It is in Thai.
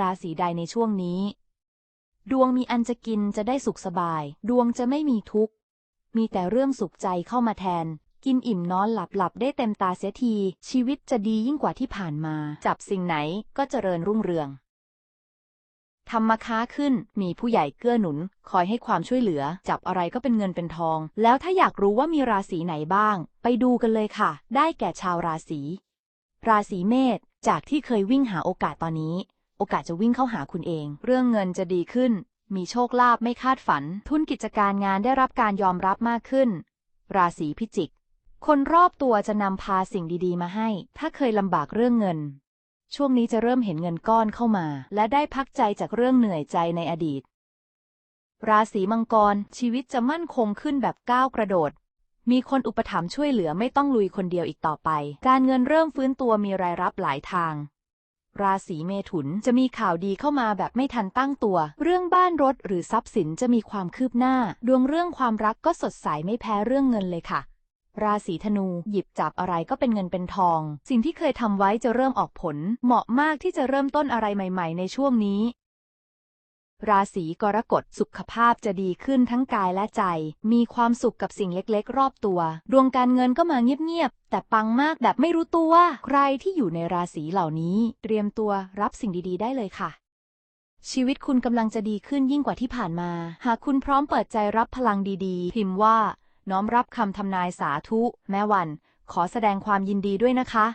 ราศีใดในช่วงนี้ ดวงมีอันจะกินจะได้สุขสบาย ดวงจะไม่มีทุกข์ มีแต่เรื่องสุขใจเข้ามาแทน กินอิ่มนอนหลับหลับได้เต็มตาเสียที ชีวิตจะดียิ่งกว่าที่ผ่านมา จับสิ่งไหนก็เจริญรุ่งเรืองทำมาค้าขึ้น มีผู้ใหญ่เกื้อหนุน คอยให้ความช่วยเหลือ จับอะไรก็เป็นเงินเป็นทอง แล้วถ้าอยากรู้ว่ามีราศีไหนบ้าง ไปดูกันเลยค่ะ ได้แก่ชาวราศี ราศีเมษ จากที่เคยวิ่งหาโอกาสตอนนี้ โอกาสจะวิ่งเข้าหาคุณเอง เรื่องเงินจะดีขึ้น มีโชคลาภไม่คาดฝัน ทุนกิจการงานได้รับการยอมรับมากขึ้น ราศีพิจิก คนรอบตัวจะนำพาสิ่งดีๆ มาให้ ถ้าเคยลำบากเรื่องเงิน ช่วงนี้จะเริ่มเห็นเงินก้อนเข้ามา และได้พักใจจากเรื่องเหนื่อยใจในอดีต ราศีมังกร ชีวิตจะมั่นคงขึ้นแบบก้าวกระโดดมีคนอุปถัมภ์ช่วยเหลือไม่ต้องลุยคนเดียวอีกต่อไป การเงินเริ่มฟื้นตัวมีรายรับหลายทาง ราศีเมถุนจะมีข่าวดีเข้ามาแบบไม่ทันตั้งตัว เรื่องบ้านรถหรือทรัพย์สินจะมีความคืบหน้า ดวงเรื่องความรักก็สดใสไม่แพ้เรื่องเงินเลยค่ะ ราศีธนูหยิบจับอะไรก็เป็นเงินเป็นทอง สิ่งที่เคยทำไว้จะเริ่มออกผล เหมาะมากที่จะเริ่มต้นอะไรใหม่ ๆ ในช่วงนี้ ราศีกรกฎสุขภาพจะดีขึ้นทั้งกายและใจ มีความสุขกับสิ่งเล็กๆ รอบตัว ดวงการเงินก็มาเงียบๆ แต่ปังมากแบบไม่รู้ตัว ใครที่อยู่ในราศีเหล่านี้ เตรียมตัวรับสิ่งดีๆ ได้เลยค่ะ ชีวิตคุณกำลังจะดีขึ้นยิ่งกว่าที่ผ่านมา หากคุณพร้อมเปิดใจรับพลังดีๆ พิมพ์ว่า น้อมรับคำทำนายสาธุ แม่วัน ขอแสดงความยินดีด้วยนะคะ